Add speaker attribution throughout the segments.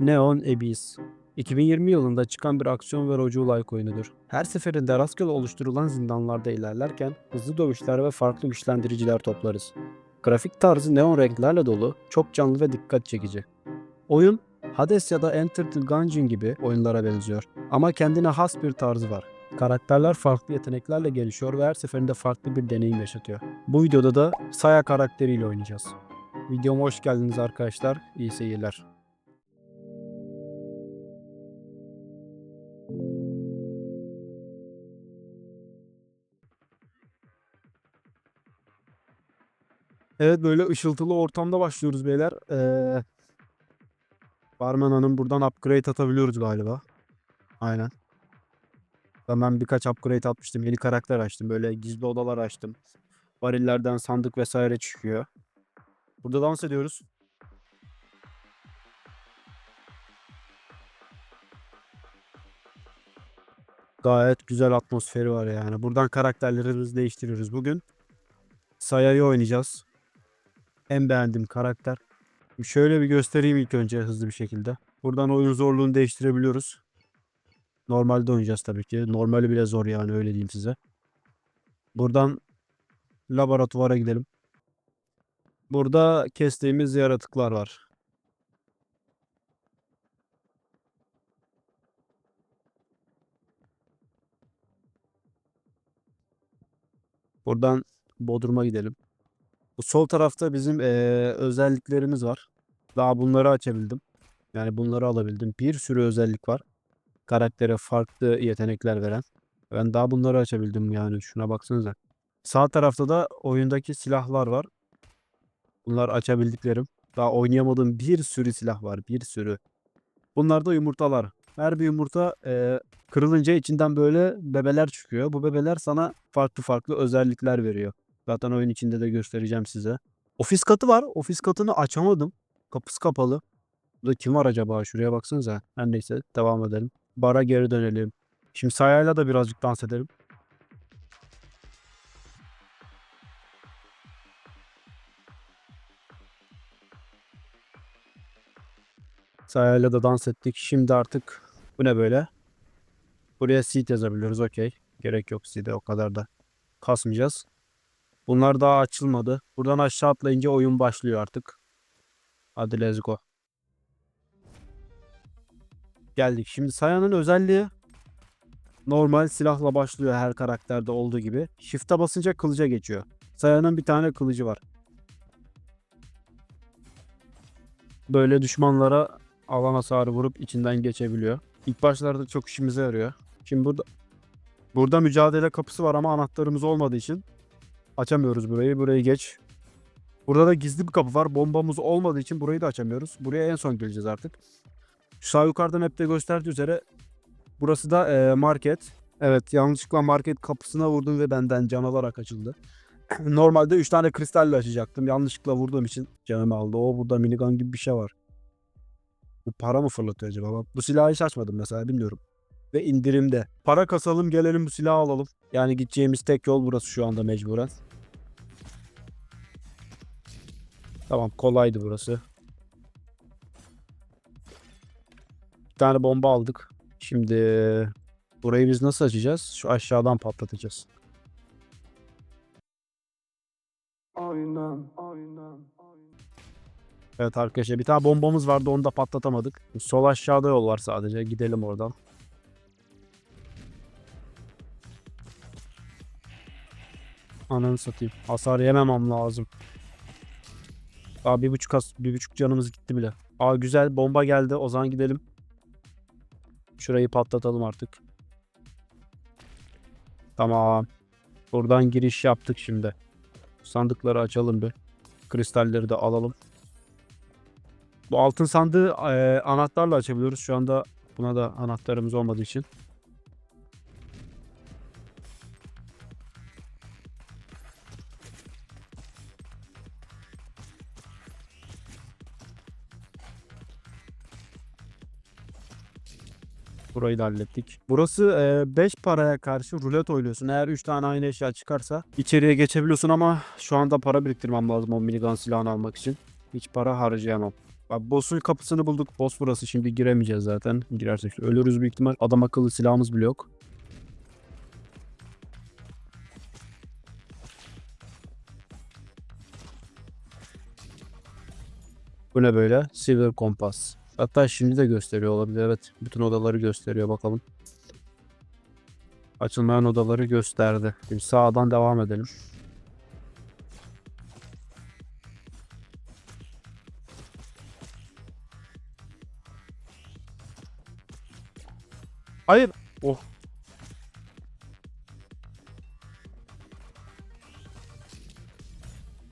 Speaker 1: Neon Abyss 2020 yılında çıkan bir aksiyon ve roguelike oyunudur. Her seferinde rastgele oluşturulan zindanlarda ilerlerken hızlı dövüşler ve farklı güçlendiriciler toplarız. Grafik tarzı neon renklerle dolu, çok canlı ve dikkat çekici. Oyun, Hades ya da Enter the Gungeon gibi oyunlara benziyor ama kendine has bir tarzı var. Karakterler farklı yeteneklerle gelişiyor ve her seferinde farklı bir deneyim yaşatıyor. Bu videoda da Saya karakteriyle oynayacağız. Videoma hoş geldiniz arkadaşlar. İyi seyirler. Evet böyle ışıltılı ortamda başlıyoruz beyler. Ee, Barmen Hanım buradan upgrade atabiliyoruz galiba. Aynen. Ben, ben birkaç upgrade atmıştım. Yeni karakter açtım. Böyle gizli odalar açtım. Varillerden sandık vesaire çıkıyor. Burada dans ediyoruz. Gayet güzel atmosferi var yani. Buradan karakterlerimizi değiştiriyoruz. Bugün Saya'yı oynayacağız. En beğendiğim karakter. Şöyle bir göstereyim ilk önce hızlı bir şekilde. Buradan oyun zorluğunu değiştirebiliyoruz. Normalde oynayacağız tabii ki. Normali bile zor yani öyle diyeyim size. Buradan laboratuvara gidelim. Burada kestiğimiz yaratıklar var. Buradan Bodrum'a gidelim. Bu sol tarafta bizim eee, özelliklerimiz var. Daha bunları açabildim. Yani bunları alabildim. Bir sürü özellik var. Karaktere farklı yetenekler veren. Ben daha bunları açabildim yani. Şuna baksanıza. Sağ tarafta da oyundaki silahlar var. Bunlar açabildiklerim. Daha oynayamadığım bir sürü silah var. Bir sürü. Bunlar da yumurtalar. Her bir yumurta eee, kırılınca içinden böyle bebeler çıkıyor. Bu bebeler sana farklı farklı özellikler veriyor. Zaten oyun içinde de göstereceğim size. Ofis katı var. Ofis katını açamadım. Kapısı kapalı. Burada kim var acaba? Şuraya baksanıza. Her neyse devam edelim. Bara geri dönelim. Şimdi Saya'yla da birazcık dans edelim. Saya'yla da dans ettik. Şimdi artık bu ne böyle? Buraya seed yazabiliyoruz. Okey. Gerek yok seed'e o kadar da kasmayacağız. Bunlar daha açılmadı. Buradan aşağı atlayınca oyun başlıyor artık. Hadi let's go. Geldik. Şimdi Saya'nın özelliği normal silahla başlıyor her karakterde olduğu gibi. Shift'e basınca kılıca geçiyor. Saya'nın bir tane kılıcı var. Böyle düşmanlara alan hasarı vurup içinden geçebiliyor. İlk başlarda çok işimize yarıyor. Şimdi burada burada mücadele kapısı var ama anahtarımız olmadığı için Açamıyoruz burayı. Burayı geç. Burada da gizli bir kapı var. Bombamız olmadığı için burayı da açamıyoruz. Buraya en son geleceğiz artık. Şu sağ yukarıda map'te gösterdiği üzere burası da e, market. Evet yanlışlıkla market kapısına vurdum ve benden can alarak açıldı. Normalde 3 tane kristalle açacaktım. Yanlışlıkla vurduğum için canımı aldı. O burada minigun gibi bir şey var. Bu para mı fırlatıyor acaba? Bu silahı hiç açmadım mesela bilmiyorum. Ve indirimde. Para kasalım gelelim bu silahı alalım. Yani gideceğimiz tek yol burası şu anda mecburen. Tamam kolaydı burası. Bir tane bomba aldık. Şimdi burayı biz nasıl açacağız? Şu aşağıdan patlatacağız.
Speaker 2: Aynen, aynen,
Speaker 1: Evet arkadaşlar bir tane bombamız vardı onu da patlatamadık. Sol aşağıda yol var sadece. Gidelim oradan. Ananı satayım. Hasar yememem lazım. Aa bir buçuk, has- bir buçuk canımız gitti bile. Aa güzel bomba geldi. O zaman gidelim. Şurayı patlatalım artık. Tamam. Buradan giriş yaptık şimdi. Sandıkları açalım bir. Kristalleri de alalım. Bu altın sandığı e, anahtarla açabiliyoruz. Şu anda buna da anahtarımız olmadığı için. Burayı da hallettik. Burası 5 paraya karşı rulet oynuyorsun. Eğer 3 tane aynı eşya çıkarsa içeriye geçebiliyorsun ama şu anda para biriktirmem lazım o minigun silahını almak için. Hiç para harcayamam. Abi boss'un kapısını bulduk. Boss burası. Şimdi giremeyeceğiz zaten. Girersek ölürüz büyük ihtimal. Adam akıllı silahımız bile yok. Bu ne böyle? Silver Compass. Hatta şimdi de gösteriyor olabilir. Evet. Bütün odaları gösteriyor bakalım. Açılmayan odaları gösterdi. Şimdi sağdan devam edelim. Hayır. Oh.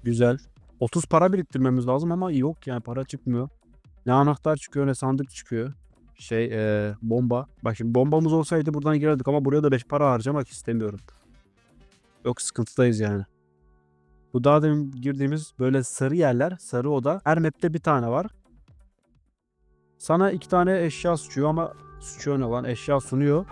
Speaker 1: Güzel. 30 para biriktirmemiz lazım ama yok yani para çıkmıyor. Ne anahtar çıkıyor ne sandık çıkıyor. Şey eee, bomba. Bak şimdi bombamız olsaydı buradan girerdik ama buraya da 5 para harcamak istemiyorum. Yok sıkıntıdayız yani. Bu daha demin girdiğimiz böyle sarı yerler, sarı oda. Her map'te bir tane var. Sana iki tane eşya suçuyor ama suçuyor ne lan? Eşya sunuyor.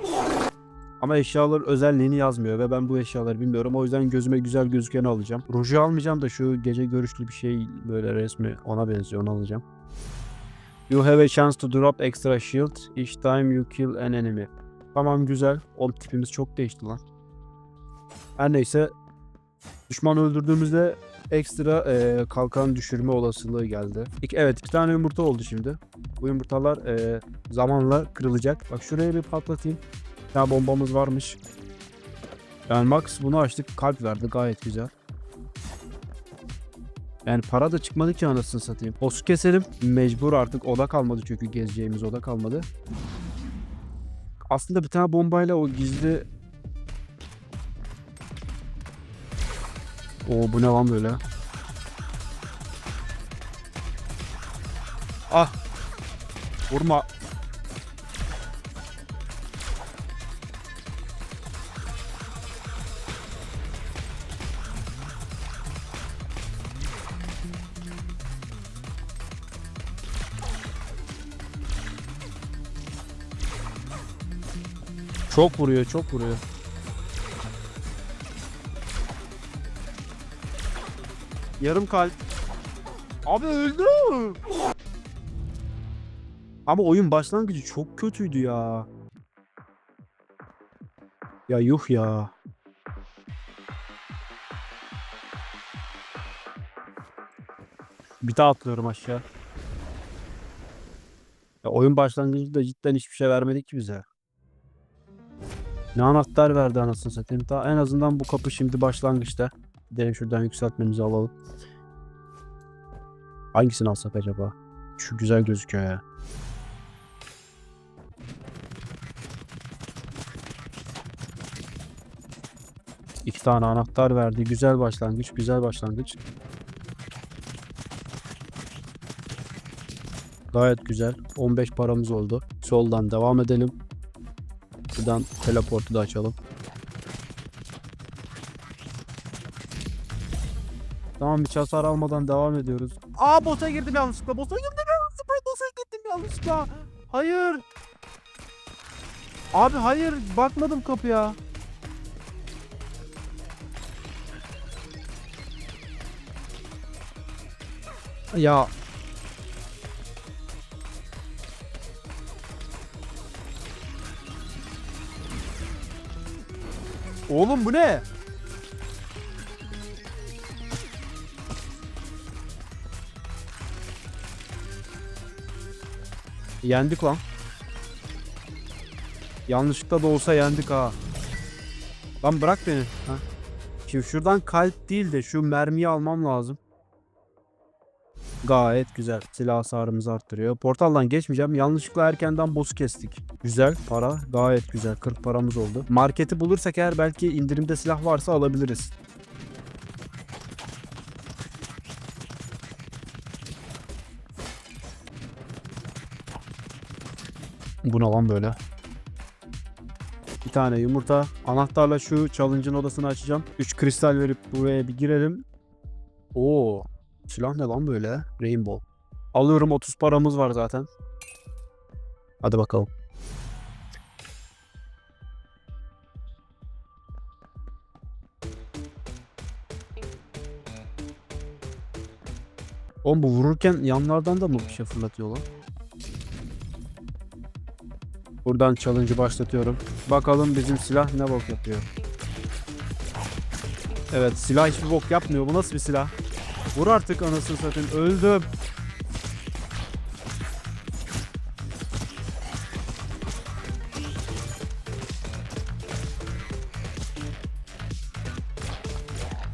Speaker 1: Ama eşyaların özelliğini yazmıyor ve ben bu eşyaları bilmiyorum. O yüzden gözüme güzel gözükeni alacağım. Ruju almayacağım da şu gece görüşlü bir şey böyle resmi ona benziyor onu alacağım. You have a chance to drop extra shield each time you kill an enemy. Tamam güzel. O tipimiz çok değişti lan. Her neyse düşman öldürdüğümüzde ekstra eee, kalkan düşürme olasılığı geldi. İki, evet iki tane yumurta oldu şimdi. Bu yumurtalar eee, zamanla kırılacak. Bak şuraya bir patlatayım. Ya bombamız varmış. Yani Max bunu açtık kalp verdi gayet güzel. Yani para da çıkmadı ki anasını satayım. Boss'u keselim. Mecbur artık oda kalmadı çünkü gezeceğimiz oda kalmadı. Aslında bir tane bombayla o gizli... Oo bu ne lan böyle? Ah! Vurma. Çok vuruyor, çok vuruyor. Yarım kalp. Abi öldü. Ama oyun başlangıcı çok kötüydü ya. Ya yuh ya. Bir daha atlıyorum aşağı. Ya oyun başlangıcında cidden hiçbir şey vermedik ki bize. Ne anahtar verdi anasını satayım. Daha en azından bu kapı şimdi başlangıçta. Gidelim şuradan yükseltmemizi alalım. Hangisini alsak acaba? Şu güzel gözüküyor ya. İki tane anahtar verdi. Güzel başlangıç, güzel başlangıç. Gayet güzel. 15 paramız oldu. Soldan devam edelim. Buradan teleportu da açalım. Tamam hiç hasar almadan devam ediyoruz. Aa bota girdim yanlışlıkla. Bota girdim yanlışlıkla. Bota girdim yanlışlıkla. Hayır. Abi hayır. Bakmadım kapıya. Ya Oğlum bu ne? Yendik lan. Yanlışlıkla da olsa yendik ha. Lan bırak beni. Ha. Şimdi şuradan kalp değil de şu mermiyi almam lazım. Gayet güzel. Silah hasarımızı arttırıyor. Portaldan geçmeyeceğim. Yanlışlıkla erkenden boss'u kestik. Güzel para. Gayet güzel. 40 paramız oldu. Marketi bulursak eğer belki indirimde silah varsa alabiliriz. Bu ne lan böyle? Bir tane yumurta. Anahtarla şu challenge'ın odasını açacağım. 3 kristal verip buraya bir girelim. Oo. Silah ne lan böyle? Rainbow. Alıyorum 30 paramız var zaten. Hadi bakalım. Oğlum bu vururken yanlardan da mı bir şey fırlatıyor lan? Buradan challenge'ı başlatıyorum. Bakalım bizim silah ne bok yapıyor. Evet silah hiçbir bok yapmıyor. Bu nasıl bir silah? Vur artık anasını satayım. Öldüm.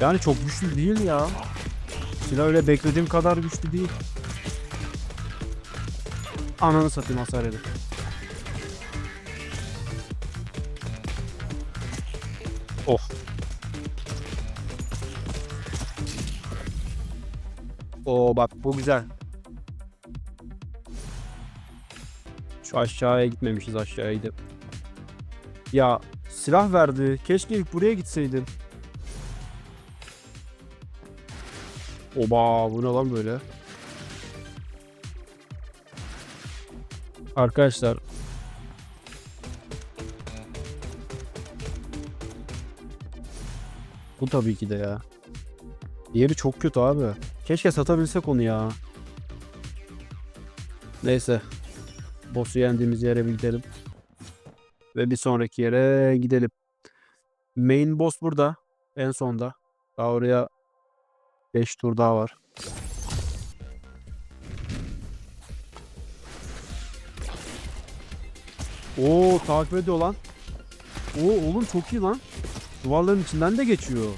Speaker 1: Yani çok güçlü değil ya. Silah öyle beklediğim kadar güçlü değil. Ananı satayım hasar yedim. Oo bak bu güzel. Şu aşağıya gitmemişiz aşağıya gidip. Ya silah verdi. Keşke ilk buraya gitseydim. Oba bu ne lan böyle? Arkadaşlar Bu tabii ki de ya. Diğeri çok kötü abi. Keşke satabilsek onu ya. Neyse. Boss'u yendiğimiz yere gidelim. Ve bir sonraki yere gidelim. Main boss burada. En sonda. Daha oraya 5 tur daha var. Oo takip ediyor lan. Oo oğlum çok iyi lan. Duvarların içinden de geçiyor.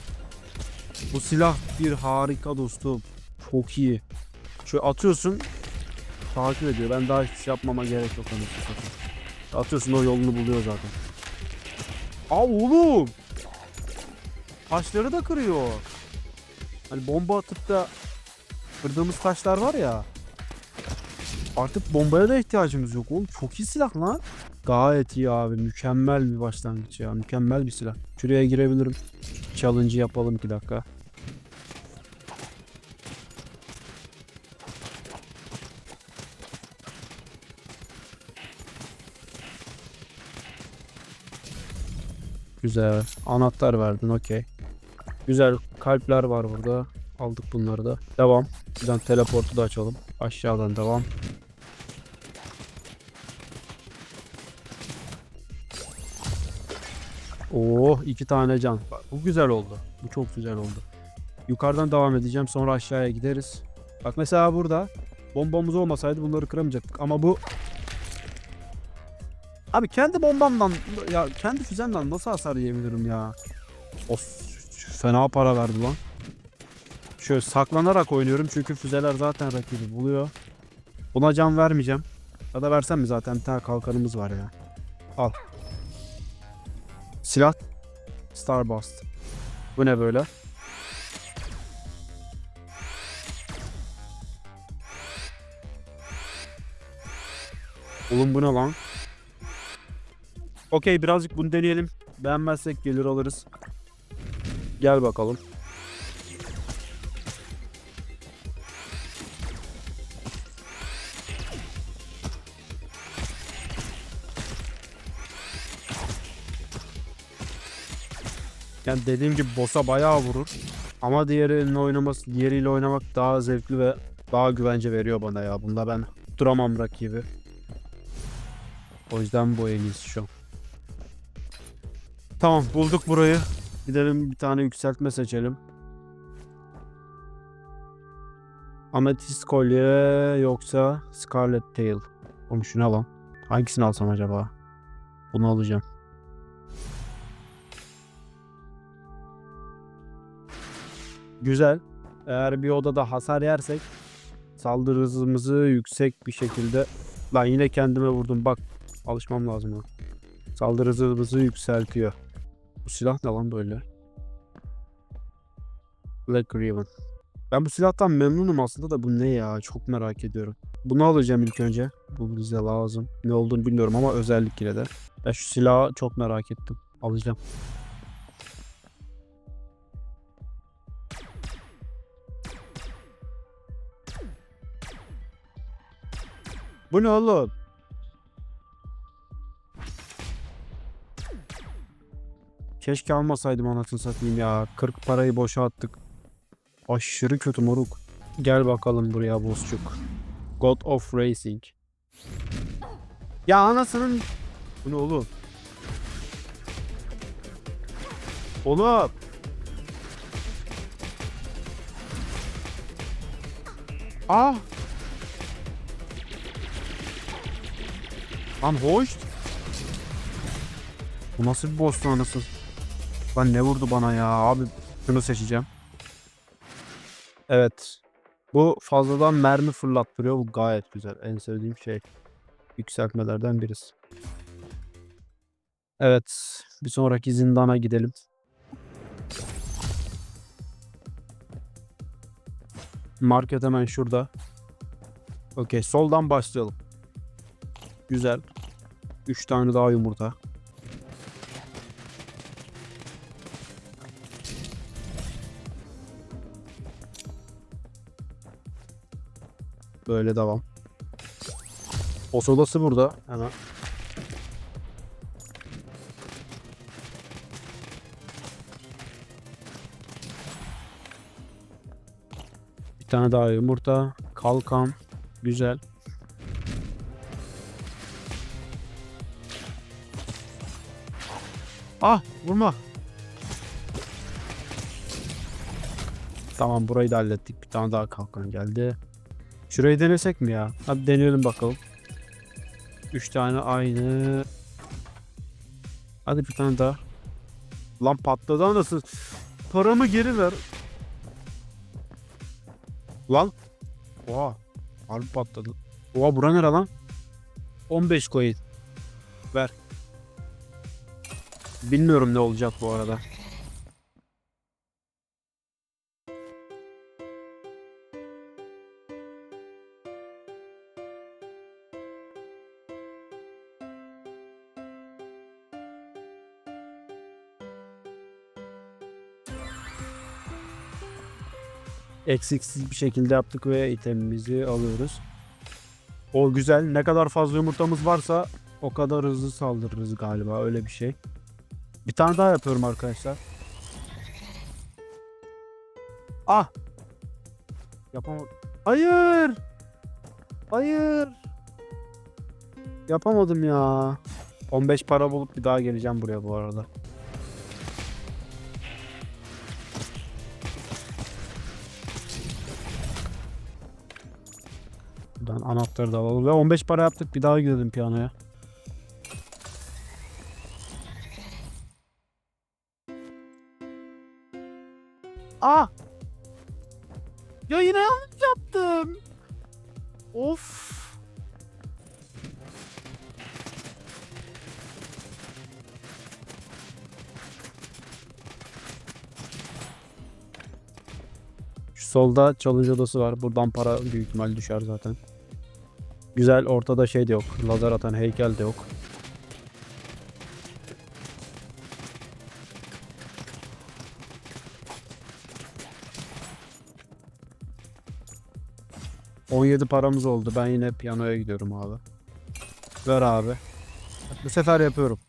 Speaker 1: Bu silah bir harika dostum. Çok iyi. Şöyle atıyorsun. Takip ediyor. Ben daha hiçbir şey yapmama gerek yok. satayım. Atıyorsun o yolunu buluyor zaten. Aa oğlum. Taşları da kırıyor. Hani bomba atıp da kırdığımız taşlar var ya. Artık bombaya da ihtiyacımız yok oğlum. Çok iyi silah lan. Gayet iyi abi. Mükemmel bir başlangıç ya. Mükemmel bir silah. Şuraya girebilirim. Challenge'ı yapalım 2 dakika. Güzel. Anahtar verdin okey. Güzel kalpler var burada. Aldık bunları da. Devam. Buradan teleportu da açalım. Aşağıdan devam. Oh iki tane can. Bu güzel oldu. Bu çok güzel oldu. Yukarıdan devam edeceğim. Sonra aşağıya gideriz. Bak mesela burada bombamız olmasaydı bunları kıramayacaktık. Ama bu Abi kendi bombamdan ya kendi füzemden nasıl hasar yiyebilirim ya? Of fena para verdi lan. Şöyle saklanarak oynuyorum çünkü füzeler zaten rakibi buluyor. Buna can vermeyeceğim. Ya da versem mi zaten bir tane kalkanımız var ya. Al. Silah. Starburst. Bu ne böyle? Oğlum bu ne lan? Okey birazcık bunu deneyelim. Beğenmezsek gelir alırız. Gel bakalım. Yani dediğim gibi boss'a bayağı vurur. Ama diğerinin oynaması, diğeriyle oynamak daha zevkli ve daha güvence veriyor bana ya. Bunda ben duramam rakibi. O yüzden bu en iyisi şu an. Tamam bulduk burayı. Gidelim bir tane yükseltme seçelim. Ametist kolye yoksa Scarlet Tail. Oğlum şuna lan. Hangisini alsam acaba? Bunu alacağım. Güzel. Eğer bir odada hasar yersek saldırı hızımızı yüksek bir şekilde Lan yine kendime vurdum bak alışmam lazım ya. Saldırı hızımızı yükseltiyor. Bu silah ne lan böyle? Black Raven. Ben bu silahtan memnunum aslında da bu ne ya? Çok merak ediyorum. Bunu alacağım ilk önce. Bu bize lazım. Ne olduğunu bilmiyorum ama özellik de. Ben şu silahı çok merak ettim. Alacağım. Bu ne oğlum? Keşke almasaydım anasını satayım ya. 40 parayı boşa attık. Aşırı kötü moruk. Gel bakalım buraya bozçuk. God of Racing. Ya anasının... Bu ne oğlum? Oğlum! Ah! Lan hoş! Bu nasıl bir boss'tu anasını? Lan ne vurdu bana ya abi? Şunu seçeceğim. Evet. Bu fazladan mermi fırlattırıyor. Bu gayet güzel. En sevdiğim şey. Yükseltmelerden birisi. Evet. Bir sonraki zindana gidelim. Market hemen şurada. Okey. Soldan başlayalım. Güzel. 3 tane daha yumurta. Böyle devam. O sodası burada. Hemen. Bir tane daha yumurta. Kalkan. Güzel. Ah vurma. Tamam burayı da hallettik. Bir tane daha kalkan geldi. Şurayı denesek mi ya? Hadi deneyelim bakalım. 3 tane aynı. Hadi bir tane daha. Lan patladı nasıl? Paramı geri ver. Lan. Oha. Harbi patladı. Oha bura nere lan? 15 coin. Ver. Bilmiyorum ne olacak bu arada. Eksiksiz bir şekilde yaptık ve itemimizi alıyoruz. O güzel. Ne kadar fazla yumurtamız varsa o kadar hızlı saldırırız galiba. Öyle bir şey. Bir tane daha yapıyorum arkadaşlar. Ah! Yapamadım. Hayır! Hayır! Yapamadım ya. 15 para bulup bir daha geleceğim buraya bu arada. Anahtarı da alalım. Ve 15 para yaptık. Bir daha gidelim piyanoya. Ah! Ya yine yanlış yaptım. Of. Şu solda challenge odası var. Buradan para büyük ihtimal düşer zaten. Güzel ortada şey de yok. Lazer atan heykel de yok. ...17 paramız oldu. Ben yine piyanoya gidiyorum abi. Ver abi. Bu sefer yapıyorum.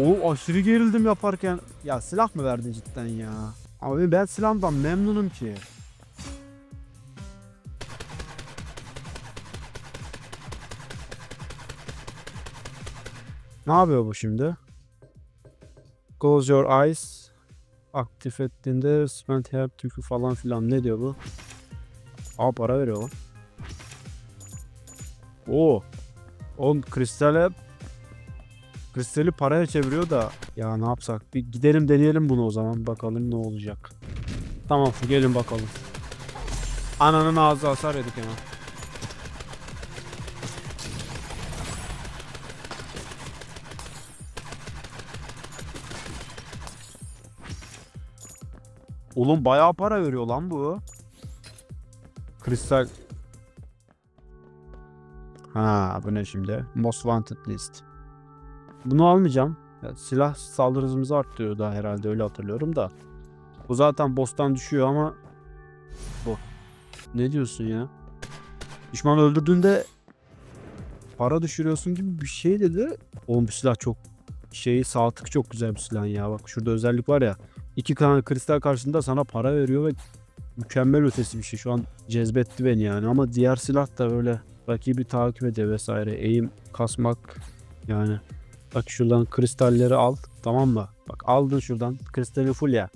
Speaker 1: Oo aşırı gerildim yaparken. Ya silah mı verdin cidden ya? Abi ben silahımdan memnunum ki. Ne yapıyor bu şimdi? Close your eyes. Aktif ettiğinde spend her tükü falan filan ne diyor bu? Aa para veriyor lan. Oo. On kristale Kristali paraya çeviriyor da ya ne yapsak? Bir gidelim deneyelim bunu o zaman bakalım ne olacak. Tamam gelin bakalım. Ananın ağzı hasar yedik hemen. Oğlum bayağı para veriyor lan bu. Kristal. Ha bu ne şimdi? Most Wanted List. Bunu almayacağım. Ya, silah saldırı hızımızı arttırıyor da herhalde öyle hatırlıyorum da. Bu zaten boss'tan düşüyor ama bu. Ne diyorsun ya? Düşman öldürdüğünde para düşürüyorsun gibi bir şey dedi. Oğlum bu silah çok şey sağ tık çok güzel bir silah ya. Bak şurada özellik var ya. iki tane kristal karşısında sana para veriyor ve mükemmel ötesi bir şey. Şu an cezbetti beni yani ama diğer silah da böyle rakibi takip ediyor vesaire. Eğim kasmak yani. Bak şuradan kristalleri al tamam mı? Bak aldın şuradan kristali full ya.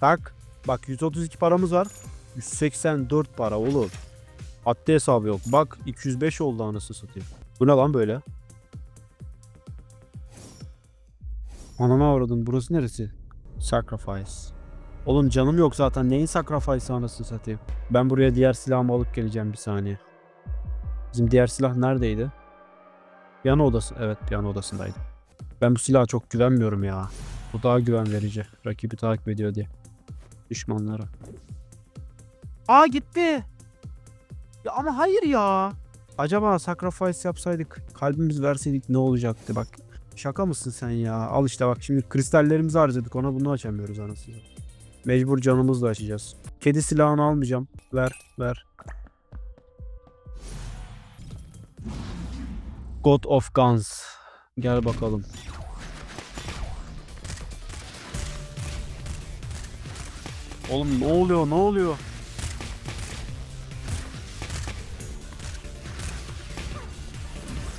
Speaker 1: Tak. Bak 132 paramız var. 184 para oğlum. Haddi hesabı yok. Bak 205 oldu anasını satayım. Bu ne lan böyle? Anana avradın burası neresi? Sacrifice. Oğlum canım yok zaten neyin sacrifice anasını satayım. Ben buraya diğer silahımı alıp geleceğim bir saniye. Bizim diğer silah neredeydi? Piyano odası. Evet piyano odasındaydı. Ben bu silaha çok güvenmiyorum ya. Bu daha güven verici. Rakibi takip ediyor diye. Düşmanlara. Aa gitti. Ya ama hayır ya. Acaba sacrifice yapsaydık, kalbimiz verseydik ne olacaktı bak. Şaka mısın sen ya? Al işte bak şimdi kristallerimizi harcadık ona bunu açamıyoruz anasını. Mecbur canımızla açacağız. Kedi silahını almayacağım. Ver, ver. God of Guns. Gel bakalım. Oğlum ne oluyor ne oluyor?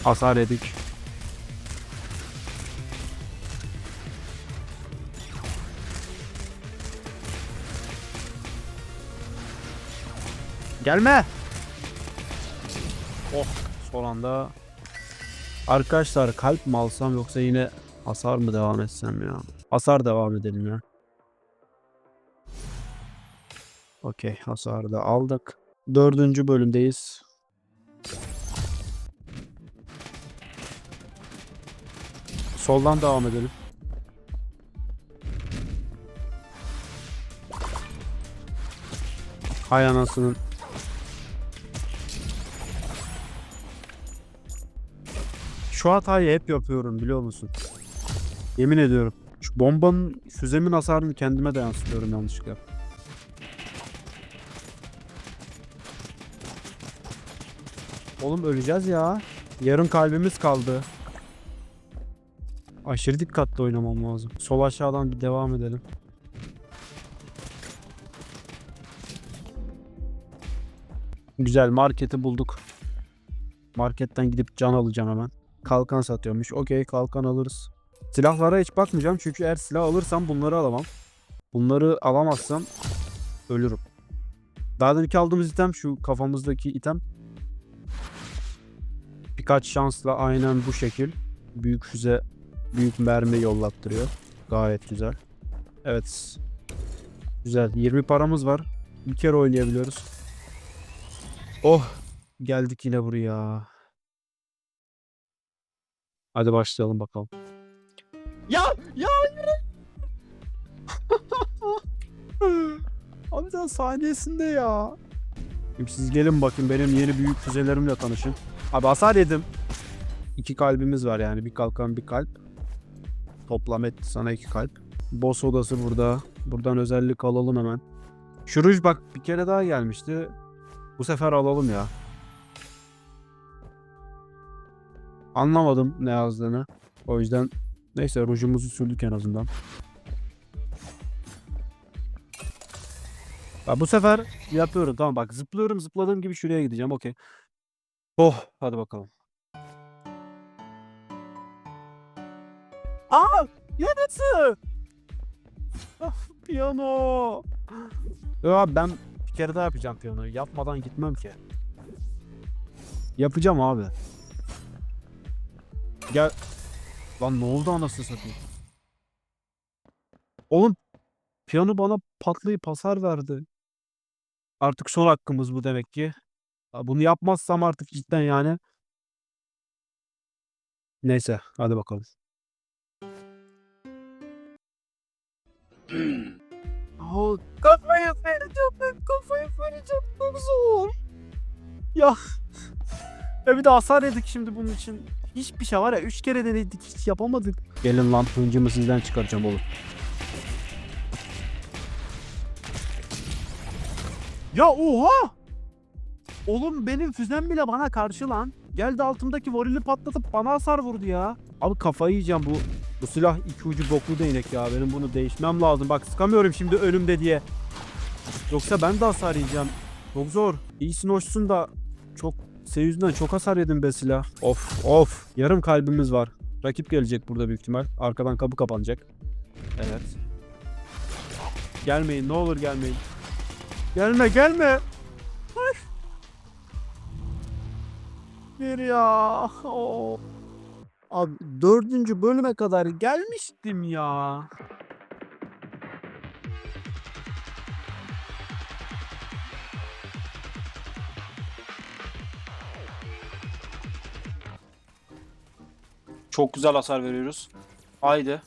Speaker 1: Hasar yedik. Gelme. Oh son anda. Arkadaşlar kalp mi alsam yoksa yine hasar mı devam etsem ya? Hasar devam edelim ya. Okey hasarı da aldık. Dördüncü bölümdeyiz. Soldan devam edelim. Hay anasının. Şu hatayı hep yapıyorum biliyor musun? Yemin ediyorum. Şu bombanın füzemin hasarını kendime de yansıtıyorum yanlışlıkla. Oğlum öleceğiz ya. Yarın kalbimiz kaldı. Aşırı dikkatli oynamam lazım. Sol aşağıdan bir devam edelim. Güzel marketi bulduk. Marketten gidip can alacağım hemen. Kalkan satıyormuş. Okey kalkan alırız. Silahlara hiç bakmayacağım çünkü eğer silah alırsam bunları alamam. Bunları alamazsam ölürüm. Daha deminki aldığımız item şu kafamızdaki item. Birkaç şansla aynen bu şekil. Büyük füze, büyük mermi yollattırıyor. Gayet güzel. Evet. Güzel. 20 paramız var. Bir kere oynayabiliyoruz. Oh. Geldik yine buraya. Hadi başlayalım bakalım. Ya! Ya! Abi daha saniyesinde ya. Şimdi siz gelin bakın benim yeni büyük füzelerimle tanışın. Abi hasar yedim. İki kalbimiz var yani. Bir kalkan bir kalp. Toplam etti sana iki kalp. Boss odası burada. Buradan özellik alalım hemen. Şuruj bak bir kere daha gelmişti. Bu sefer alalım ya. Anlamadım ne yazdığını. O yüzden neyse rujumuzu sürdük en azından. Bak bu sefer yapıyorum tamam bak zıplıyorum zıpladığım gibi şuraya gideceğim okey. Oh hadi bakalım. Aa yanıtı. Ah, piyano. Ya ben bir kere daha yapacağım piyanoyu. Yapmadan gitmem ki. Yapacağım abi. Gel. Lan ne oldu anasını satayım? Oğlum piyano bana patlayıp hasar verdi. Artık son hakkımız bu demek ki. Bunu yapmazsam artık cidden yani. Neyse hadi bakalım. Oh, kafayı vereceğim ben kafayı vereceğim çok zor. Ya. Ya bir de hasar yedik şimdi bunun için. Hiçbir şey var ya 3 kere denedik hiç yapamadık. Gelin lan hıncımı sizden çıkaracağım oğlum. Ya oha! Oğlum benim füzem bile bana karşı lan. Geldi altımdaki varili patlatıp bana hasar vurdu ya. Abi kafayı yiyeceğim bu. Bu silah iki ucu boklu değnek ya. Benim bunu değişmem lazım. Bak sıkamıyorum şimdi önümde diye. Yoksa ben de hasar yiyeceğim. Çok zor. İyisin hoşsun da çok senin yüzünden çok hasar yedim be silah. Of of. Yarım kalbimiz var. Rakip gelecek burada büyük ihtimal. Arkadan kapı kapanacak. Evet. Gelmeyin ne olur gelmeyin. Gelme gelme. Ay. Bir ya. Oo. Abi dördüncü bölüme kadar gelmiştim ya. Çok güzel hasar veriyoruz. Haydi.